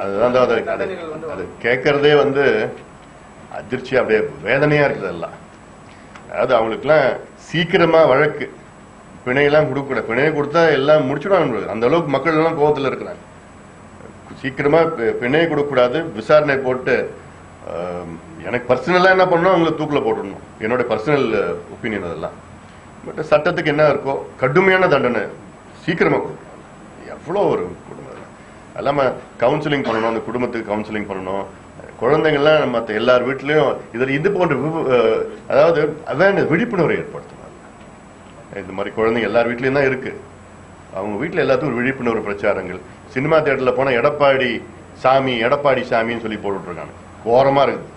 அதுதான் அது- அது- கேட்கறதே வந்து அதிர்ச்சி அப்படியே வேதனையா இருக்குது எல்லாம் அதாவது அவங்களுக்குலாம் சீக்கிரமா வழக்கு. பிணையெல்லாம் கொடுக்கக்கூடாது. பிணையை கொடுத்தா எல்லாம் முடிச்சுடுவாங்க அந்த அளவுக்கு மக்கள் எல்லாம் கோபத்தில் இருக்கிறாங்க. சீக்கிரமா பிணையை கொடுக்கக்கூடாது. விசாரணை போட்டு எனக்கு பர்சனலா என்ன பண்ணணும்? அவங்களை தூக்கில் போட்டுடணும். என்னோட பர்சனல் ஒப்பீனியன் அதெல்லாம். பட் சட்டத்துக்கு என்ன இருக்கோ கடுமையான தண்டனை சீக்கிரமா கொடுக்கணும். எவ்வளோ ஒரு அது. கவுன்சிலிங் பண்ணணும் அந்த குடும்பத்துக்கு கவுன்சிலிங் பண்ணணும். குழந்தைங்கள்லாம் மற்ற எல்லார் வீட்லேயும் இதில் இது போன்ற அதாவது அவேர்னஸ் விழிப்புணர்வை ஏற்படுத்தணும். இந்த மாதிரி குழந்தைங்க எல்லார் வீட்லேயும் தான் இருக்கு. அவங்க வீட்டில் எல்லாத்துக்கும் ஒரு விழிப்புணர்வு பிரச்சாரங்கள். சினிமா தியேட்டரில் போனால் எடப்பாடி சாமி எடப்பாடி சாமின்னு சொல்லி போட்டுட்ருக்காங்க. இருக்காங்க இருக்குது.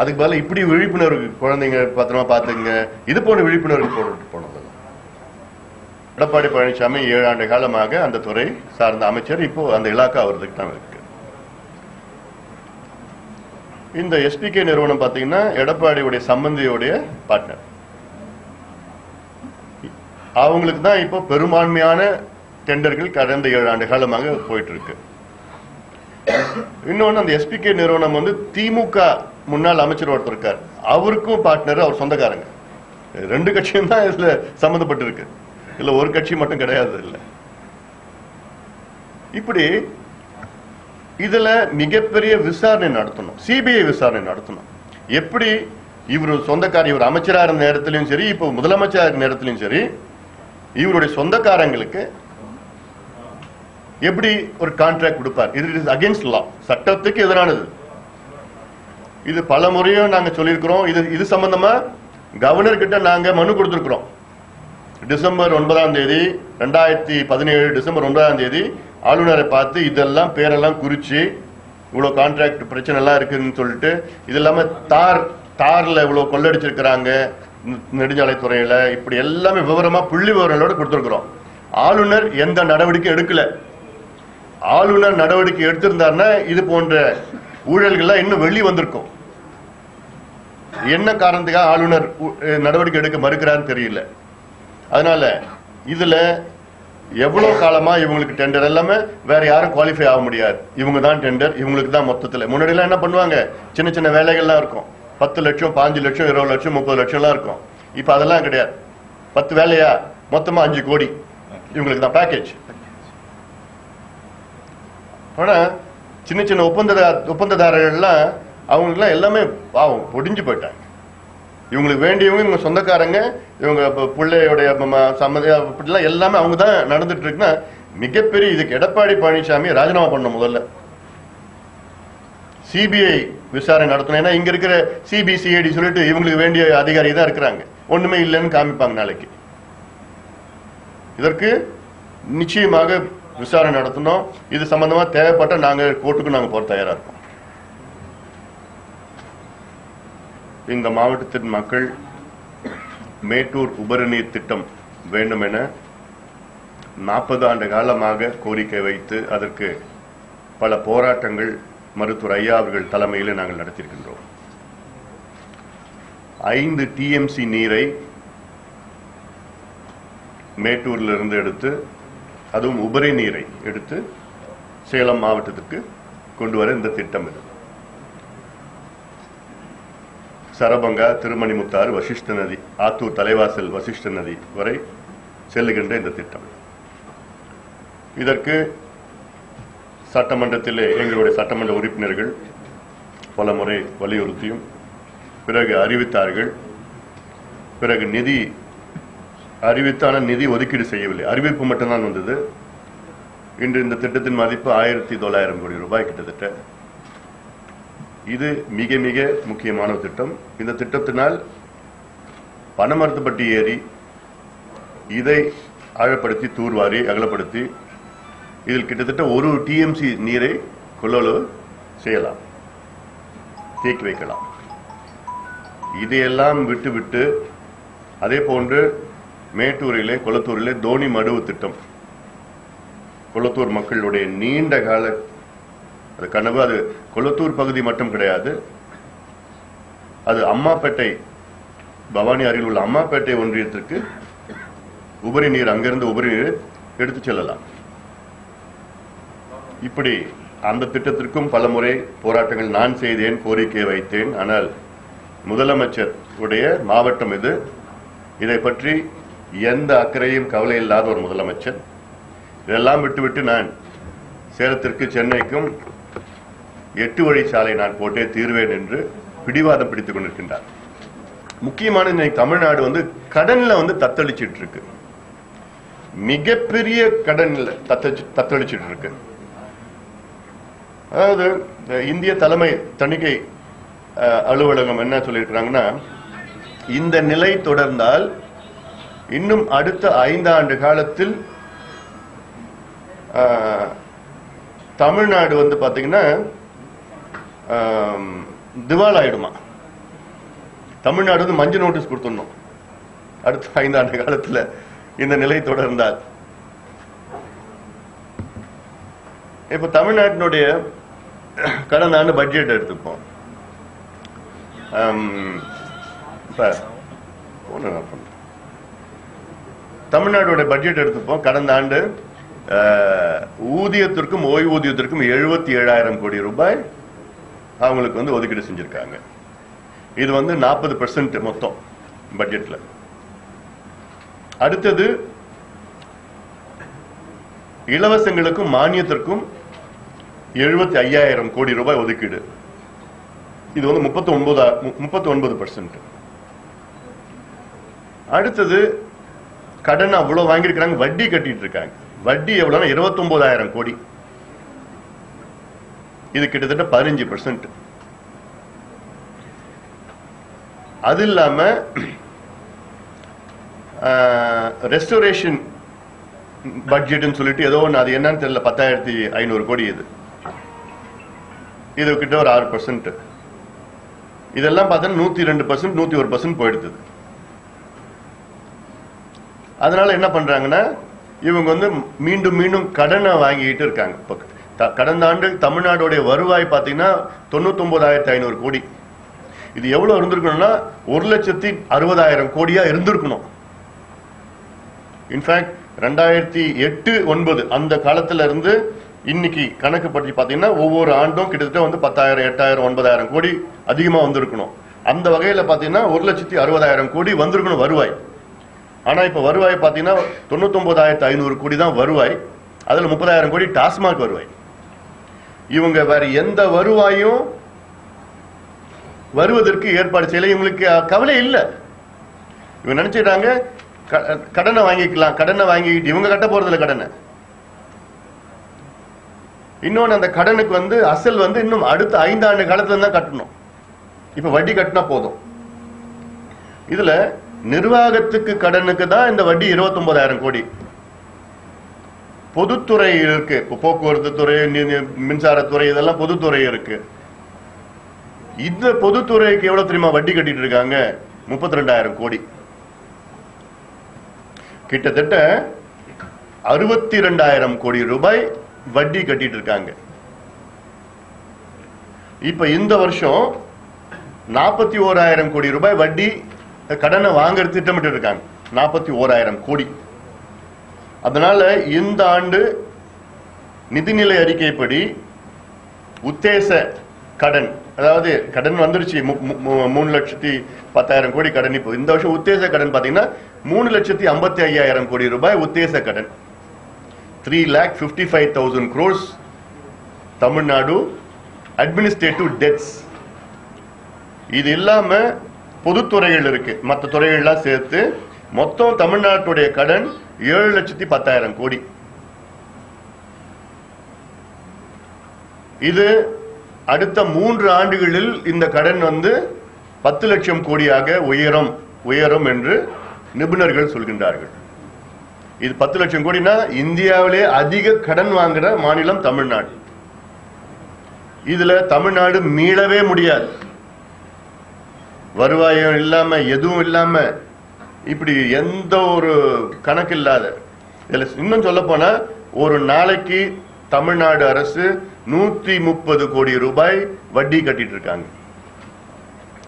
அதுக்கு பதில் இப்படி விழிப்புணர்வு குழந்தைங்க பத்திரமா பார்த்துங்க இது போன்ற விழிப்புணர்வு போட்டுட்டு போனோம் எடப்பாடி பழனிசாமி ஏழு ஆண்டு காலமாக அந்த துறை சார்ந்த அமைச்சர் இப்போ அந்த இலாக்கா அவர்களுக்கு தான் இருக்கு. இந்த எஸ்பிகே நிறுவனம் பாத்தீங்கன்னா எடப்பாடியுடைய சம்பந்தியுடைய பார்ட்னர் அவங்களுக்கு தான் இப்போ பெரும்பான்மையான டெண்டர்கள் கடந்த ஏழு ஆண்டு காலமாக போயிட்டு இருக்கு இன்னொன்னு அந்த எஸ்பிகே நிறுவனம் வந்து திமுக முன்னாள் அமைச்சர் ஒருத்தர் இருக்கார். அவருக்கும் பார்ட்னர் அவர் சொந்தக்காரங்க. ரெண்டு கட்சியும் தான் இதுல சம்மந்தப்பட்டிருக்கு. இல்ல ஒரு கட்சி மட்டும் கிடையாது இல்ல. இப்படி இதுல மிகப்பெரிய விசாரணை நடத்தணும். சிபிஐ விசாரணை நடத்தணும். எப்படி இவர் சொந்தக்கார இவர் அமைச்சராக இருந்த நேரத்திலையும் சரி இப்போ முதலமைச்சராக இருந்த நேரத்திலையும் சரி இவருடைய சொந்தக்காரங்களுக்கு எப்படி ஒரு கான்ட்ராக்ட் கொடுப்பார்? இது இஸ் அகேன்ஸ்ட் லா சட்டத்துக்கு எதிரானது. இது பல முறையும் நாங்க சொல்லியிருக்கிறோம். இது இது சம்பந்தமா கவர்னர் கிட்ட நாங்க மனு கொடுத்துருக்குறோம். டிசம்பர் ஒன்பதாம் தேதி ரெண்டாயிரத்தி பதினேழு டிசம்பர் ஒன்பதாம் தேதி ஆளுநரை பார்த்து இதெல்லாம் பேரெல்லாம் குறிச்சு இவ்வளோ கான்ட்ராக்ட் பிரச்சனை எல்லாம் இருக்குன்னு சொல்லிட்டு இது இல்லாமல் தார் தாரில் இவ்வளோ கொள்ளடிச்சிருக்கிறாங்க நெடுஞ்சாலைத்துறையில். இப்படி எல்லாமே விவரமாக புள்ளி விவரங்களோட கொடுத்துருக்குறோம். ஆளுநர் எந்த நடவடிக்கை எடுக்கலை. ஆளுநர் நடவடிக்கை எடுத்திருந்தாருன்னா இது போன்ற ஊழல்கள்லாம் இன்னும் வெளி வந்திருக்கும். என்ன காரணத்துக்காக ஆளுநர் நடவடிக்கை எடுக்க மறுக்கிறான்னு தெரியல. அதனால இதுல எவ்வளவு காலமா இவங்களுக்கு டெண்டர் எல்லாமே வேற யாரும் குவாலிஃபை ஆக முடியாது. இவங்க தான் டெண்டர் இவங்களுக்கு தான் மொத்தத்துல. முன்னாடி எல்லாம் என்ன பண்ணுவாங்க? சின்ன சின்ன வேலைகள்லாம் இருக்கும். பத்து லட்சம் பாஞ்சு லட்சம் இருபது லட்சம் முப்பது லட்சம் எல்லாம் இருக்கும். இப்ப அதெல்லாம் கிடையாது. பத்து வேலையா? மொத்தமா அஞ்சு கோடி. இவங்களுக்கு தான் பேக்கேஜ் ஆனா சின்ன சின்ன ஒப்பந்த ஒப்பந்ததாரர்கள்லாம் அவங்களுக்குலாம் எல்லாமே பாவம் பொடிஞ்சு போயிட்டாங்க. இவங்களுக்கு வேண்டியவங்க இவங்க சொந்தக்காரங்க இவங்க பிள்ளையோடைய ம- சம்மதி அப்படிலாம் எல்லாமே அவங்க தான் நடந்துட்டு இருக்குன்னா மிகப்பெரிய இதுக்கு எடப்பாடி பழனிசாமி ராஜினாமா பண்ணணும் முதல்ல. சிபிஐ விசாரணை நடத்தணும். ஏன்னா இங்க இருக்கிற சிபிசிஐடி சொல்லிட்டு இவங்களுக்கு வேண்டிய அதிகாரி தான் இருக்கிறாங்க. ஒண்ணுமே இல்லைன்னு காமிப்பாங்க நாளைக்கு. இதற்கு நிச்சயமாக விசாரணை நடத்தணும். இது சம்பந்தமா தேவைப்பட்ட நாங்க கோர்ட்டுக்கு நாங்க போற தயாரா இருக்கோம். இந்த மாவட்டத்தின் மக்கள் மேட்டூர் உபரிநீர் திட்டம் வேண்டும் என நாற்பது ஆண்டு காலமாக கோரிக்கை வைத்து அதற்கு பல போராட்டங்கள் மருத்துவர் ஐயா அவர்கள் தலைமையில் நாங்கள் நடத்தியிருக்கின்றோம். ஐந்து டிஎம்சி நீரை மேட்டூரிலிருந்து எடுத்து அதுவும் உபரி நீரை எடுத்து சேலம் மாவட்டத்திற்கு கொண்டு வர இந்த திட்டம் இது சரபங்கா திருமணிமுத்தாறு வசிஷ்ட நதி ஆத்தூர் தலைவாசல் வசிஷ்ட நதி வரை செல்லுகின்ற இந்த திட்டம். இதற்கு சட்டமன்றத்திலே எங்களுடைய சட்டமன்ற உறுப்பினர்கள் பல முறை வலியுறுத்தியும் பிறகு அறிவித்தார்கள். பிறகு நிதி அறிவித்தான நிதி ஒதுக்கீடு செய்யவில்லை. அறிவிப்பு மட்டும்தான் வந்தது. இன்று இந்த திட்டத்தின் மதிப்பு ஆயிரத்தி தொள்ளாயிரம் கோடி ரூபாய் கிட்டத்தட்ட. இது மிக மிக முக்கியமான திட்டம். இந்த திட்டத்தினால் பனமரத்துப்பட்டி ஏரி இதை ஆழப்படுத்தி தூர்வாரி அகலப்படுத்தி இதில் கிட்டத்தட்ட ஒரு டிஎம்சி நீரை கொள்ளளவு செய்யலாம். தேக்கி வைக்கலாம். இதையெல்லாம் விட்டுவிட்டு அதே போன்று மேட்டூரிலே கொளத்தூரிலே தோனி மடுவு திட்டம். கொளத்தூர் மக்களுடைய நீண்ட கால அது கனவு. அது கொளத்தூர் பகுதி மட்டும் கிடையாது. அது அம்மாப்பேட்டை பவானி அருகில் உள்ள அம்மாப்பேட்டை ஒன்றியத்திற்கு உபரி நீர் அங்கிருந்து உபரி நீர் எடுத்து செல்லலாம். இப்படி அந்த திட்டத்திற்கும் பலமுறை போராட்டங்கள் நான் செய்தேன் கோரிக்கை வைத்தேன். ஆனால் முதலமைச்சர் உடைய மாவட்டம் இது. இதை பற்றி எந்த அக்கறையும் கவலை இல்லாத ஒரு முதலமைச்சர். இதெல்லாம் விட்டுவிட்டு நான் சேலத்திற்கு சென்னைக்கும் எட்டு வழி சாலை நான் போட்டே தீர்வேன் என்று பிடிவாதம் பிடித்துக் கொண்டிருக்கின்றார். முக்கியமான இன்னைக்கு தமிழ்நாடு வந்து கடன்ல வந்து தத்தளிச்சிட்டு இருக்கு. மிகப்பெரிய கடன்ல தத்தளிச்சிட்டு இருக்கு. அதாவது இந்திய தலைமை தணிக்கை அஹ், அலுவலகம் என்ன சொல்லியிருக்கிறாங்கன்னா இந்த நிலை தொடர்ந்தால் இன்னும் அடுத்த ஐந்தாண்டு காலத்தில் தமிழ்நாடு வந்து பாத்தீங்கன்னா திவால் ஆயிடுமா தமிழ்நாடு வந்து மஞ்சள் நோட்டீஸ் கொடுத்துடணும். அடுத்த ஐந்தாண்டு காலத்தில் இந்த நிலை தொடர்ந்தால். இப்ப தமிழ்நாட்டினுடைய கடந்த ஆண்டு பட்ஜெட் எடுத்துப்போம். ஆம், தமிழ்நாடுடைய பட்ஜெட் எடுத்துப்போம். கடந்த ஆண்டு ஊதியத்திற்கும் ஓய்வூதியத்திற்கும் எழுபத்தி ஏழாயிரம் கோடி ரூபாய். அவங்களுக்கு வந்து ஒதுக்கீடு செஞ்சிருக்காங்க. இது வந்து நாற்பது பர்சன்ட் மொத்தம் பட்ஜெட்ல அடுத்தது இலவசங்களுக்கும் மானியத்திற்கும் எழுபத்தி ஐயாயிரம் கோடி ரூபாய் ஒதுக்கீடு. இது வந்து முப்பத்தி ஒன்பதா முப்பத்தி ஒன்பது பர்சன்ட் அடுத்தது கடன் அவ்வளவு வாங்கியிருக்கிறாங்க வட்டி கட்டிட்டு இருக்காங்க. வட்டி எவ்வளவுனா இருபத்தி ஒன்பதாயிரம் கோடி. இது கிட்டத்தட்ட பதினஞ்சு பர்சன்ட் அது இல்லாம ரெஸ்டோரேஷன் பட்ஜெட்னு சொல்லிட்டு ஏதோ ஒன்று அது என்னன்னு தெரியல பத்தாயிரத்தி ஐநூறு கோடி இது. இது கிட்ட ஒரு ஆறு பர்சன்ட் இதெல்லாம் பார்த்தா நூத்தி ரெண்டு பர்சன்ட் நூத்தி ஒரு பர்சன்ட் போயிடுது. அதனால என்ன பண்றாங்கன்னா இவங்க வந்து மீண்டும் மீண்டும் கடனை வாங்கிக்கிட்டு இருக்காங்க இப்ப கடந்த ஆண்டு தமிழ்நாடுடைய வருவாய் பார்த்தீங்கன்னா தொண்ணூத்தொன்பதாயிரத்தி ஐநூறு கோடி. இது எவ்வளவு இருந்திருக்கணும்னா ஒரு லட்சத்தி அறுபதாயிரம் கோடியா இருந்திருக்கணும். இன்ஃபேக்ட் ரெண்டாயிரத்தி எட்டு ஒன்பது அந்த காலத்துல இருந்து இன்னைக்கு கணக்கு பற்றி பார்த்தீங்கன்னா ஒவ்வொரு ஆண்டும் கிட்டத்தட்ட வந்து பத்தாயிரம் எட்டாயிரம் ஒன்பதாயிரம் கோடி அதிகமாக வந்திருக்கணும். அந்த வகையில் பார்த்தீங்கன்னா ஒரு லட்சத்தி அறுபதாயிரம் கோடி வந்திருக்கணும் வருவாய். ஆனா இப்போ வருவாய் பார்த்தீங்கன்னா தொண்ணூத்தொம்பதாயிரத்து ஐநூறு கோடி தான் வருவாய். அதில் முப்பதாயிரம் கோடி டாஸ்மாக் வருவாய். இவங்க வேற எந்த வருவாயும் வருவதற்கு ஏற்பாடு செய்யல. இவங்களுக்கு கவலை இல்ல. இவங்க நினைச்சிட்டாங்க கடனை வாங்கிக்கலாம் கடனை வாங்கிக்கிட்டு இவங்க கட்ட போறதில்ல கடனை. இன்னொன்னு அந்த கடனுக்கு வந்து அசல் வந்து இன்னும் அடுத்த ஐந்தாண்டு காலத்துல தான் கட்டணும். இப்ப வட்டி கட்டினா போதும். இதுல நிர்வாகத்துக்கு கடனுக்கு தான் இந்த வட்டி 29000 கோடி. பொதுத்துறை இருக்கு. இப்போ போக்குவரத்து துறை மின்சாரத்துறை இதெல்லாம் பொதுத்துறை இருக்கு. இந்த பொதுத்துறைக்கு எவ்வளவு தெரியுமா வட்டி கட்டிட்டு இருக்காங்க? முப்பத்தி ரெண்டாயிரம் கோடி. கிட்டத்தட்ட அறுபத்தி ரெண்டாயிரம் கோடி ரூபாய் வட்டி கட்டிட்டு இருக்காங்க. இப்ப இந்த வருஷம் நாற்பத்தி ஓராயிரம் கோடி ரூபாய் வட்டி கடனை வாங்க திட்டமிட்டு இருக்காங்க. நாற்பத்தி ஓராயிரம் கோடி. அதனால இந்த ஆண்டு நிதிநிலை அறிக்கைப்படி உத்தேச கடன் அதாவது கடன் வந்துருச்சு மு- மூணு லட்சத்தி பத்தாயிரம் கோடி கடன் இப்போ இந்த வருஷம் உத்தேச கடன் பார்த்தீங்கன்னா மூணு லட்சத்தி ஐம்பத்தி ஐயாயிரம் கோடி ரூபாய் உத்தேச கடன். Three lakh fifty five thousand crores Tamil Nadu administrative debts இது இல்லாமல் பொதுத்துறைகள் இருக்கு. மற்ற துறைகள்லாம் சேர்த்து மொத்தம் தமிழ்நாட்டுடைய கடன் ஏழு லட்சத்தி பத்தாயிரம் கோடி. இது அடுத்த மூன்று ஆண்டுகளில் இந்த கடன் வந்து பத்து லட்சம் கோடியாக உயரும் உயரும் என்று நிபுணர்கள் சொல்கின்றார்கள். இது பத்து லட்சம் கோடினா இந்தியாவிலே அதிக கடன் வாங்குற மாநிலம் தமிழ்நாடு. இதுல தமிழ்நாடு மீளவே முடியாது. வருவாயம் இல்லாம எதுவும் இல்லாம இப்படி எந்த ஒரு கணக்கு இல்லாத இதுல இன்னும் சொல்ல போனா ஒரு நாளைக்கு தமிழ்நாடு அரசு நூத்தி முப்பது கோடி ரூபாய் வட்டி கட்டிட்டு இருக்காங்க.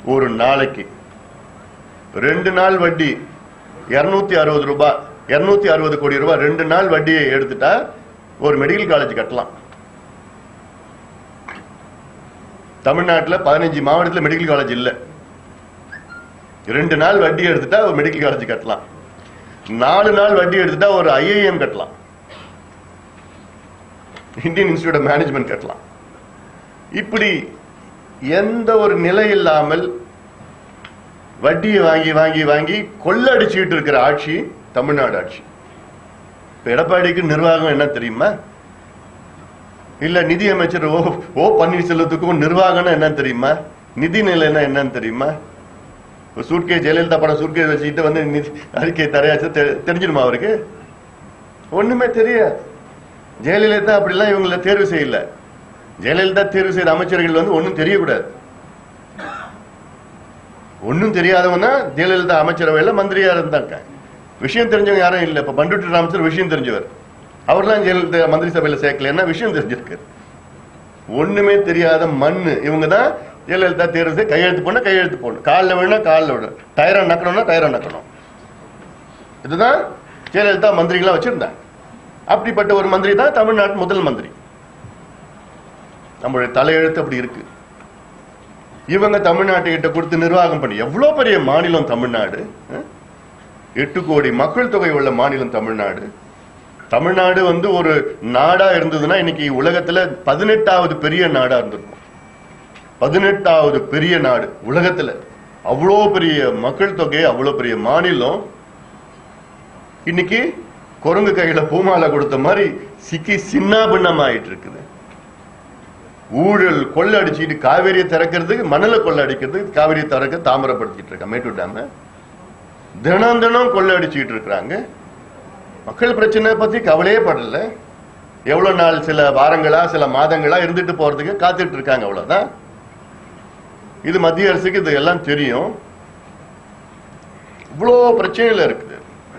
ஒரு நாளைக்கு. ரெண்டு நாள் வட்டி இருநூத்தி அறுபது ரூபாய் இருநூத்தி அறுபது கோடி ரூபாய் ரெண்டு நாள் வட்டியை எடுத்துட்டா ஒரு மெடிக்கல் காலேஜ் கட்டலாம். தமிழ்நாட்டில் பதினஞ்சு மாவட்டத்தில் மெடிக்கல் காலேஜ் இல்லை. ரெண்டு நாள் வட்டி எடுத்துட்டா ஒரு மெடிக்கல் காலேஜ் கட்டலாம். நாலு நாள் வட்டி எடுத்துட்டா ஒரு ஐஐஎம் கட்டலாம். இந்தியன் இன்ஸ்டியூட் ஆஃப் மேனேஜ்மெண்ட் கட்டலாம். இப்படி எந்த ஒரு நிலை இல்லாமல் வட்டியை வாங்கி வாங்கி வாங்கி கொள்ளடிச்சுக்கிட்டு இருக்கிற ஆட்சி தமிழ்நாடு ஆட்சி. இப்ப எடப்பாடிக்கு நிர்வாகம் என்ன தெரியுமா? இல்ல நிதி அமைச்சர் ஓ ஓ பன்னீர்செல்வத்துக்கும் நிர்வாகம்னா என்னன்னு தெரியுமா? நிதி நிலைன்னா என்னன்னு தெரியுமா? சூட்கே ஜெயலலிதா படம் சூட்கே வச்சுக்கிட்டு வந்து அறிக்கை தரையாச்சு. தெ- தெரிஞ்சிடுமா அவருக்கு? ஒண்ணுமே தெரியாது. ஜெயலலிதா அப்படிலாம் இவங்கள தேர்வு செய்யல. ஜெயலலிதா தேர்வு செய்த அமைச்சர்கள் வந்து ஒன்றும் தெரியக்கூடாது. ஒண்ணும் தெரியாதவனா ஜெயலலிதா அமைச்சரவையில் மந்திரியா இருந்தாங்க. விஷயம் தெரிஞ்சவங்க யாரும் இல்ல. இப்ப பண்டுட்டு ராமச்சர் விஷயம் தெரிஞ்சவர். அவர்லாம் ஜெயலலிதா மந்திரி சபையில சேர்க்கலன்னா விஷயம் தெரிஞ்சிருக்கு. ஒண்ணுமே தெரியாத மண்ணு. இவங்க தான் ஜெயலலிதா தேர்வு செய்ய கையெழுத்து போனா கையெழுத்து போடணும். காலில் விழுனா காலில் விடணும் டயரை நக்கணும்னா டயரை நக்கணும். இதுதான் ஜெயலலிதா மந்திரிகளாக வச்சிருந்தாங்க அப்படிப்பட்ட ஒரு மந்திரி தான் தமிழ்நாட்டு முதல் மந்திரி. நம்மளுடைய தலையெழுத்து அப்படி இருக்கு. இவங்க தமிழ்நாட்டுக்கிட்ட கொடுத்து நிர்வாகம் பண்ணி எவ்வளவு பெரிய மாநிலம் தமிழ்நாடு? எட்டு கோடி மக்கள் தொகை உள்ள மாநிலம் தமிழ்நாடு. தமிழ்நாடு வந்து ஒரு நாடா இருந்ததுன்னா இன்னைக்கு உலகத்துல பதினெட்டாவது பெரிய நாடா இருந்திருக்கும். பதினெட்டாவது பெரிய நாடு உலகத்துல. அவ்வளோ பெரிய மக்கள் தொகை அவ்வளோ பெரிய மாநிலம். இன்னைக்கு குரங்கு கையில பூமாலை கொடுத்த மாதிரி சிக்கி சின்ன பின்னமாயிட்டு இருக்குது ஊழல் கொள்ளை அடிச்சுட்டு காவேரியை திறக்கிறதுக்கு மணலை கொள்ளை அடிக்கிறதுக்கு காவேரியை திறக்க தாமரப்படுத்திட்டு இருக்க மேட்டூர் டேம தினம் தினம் கொள்ளை அடிச்சுட்டு இருக்கிறாங்க. மக்கள் பிரச்சனை பத்தி கவலையே படல. எவ்வளவு நாள் சில வாரங்களா சில மாதங்களா இருந்துட்டு போறதுக்கு காத்துட்டு இருக்காங்க அவ்வளவுதான். இது மத்திய அரசுக்கு இது எல்லாம் தெரியும். இவ்வளோ பிரச்சனைகள் இருக்குது.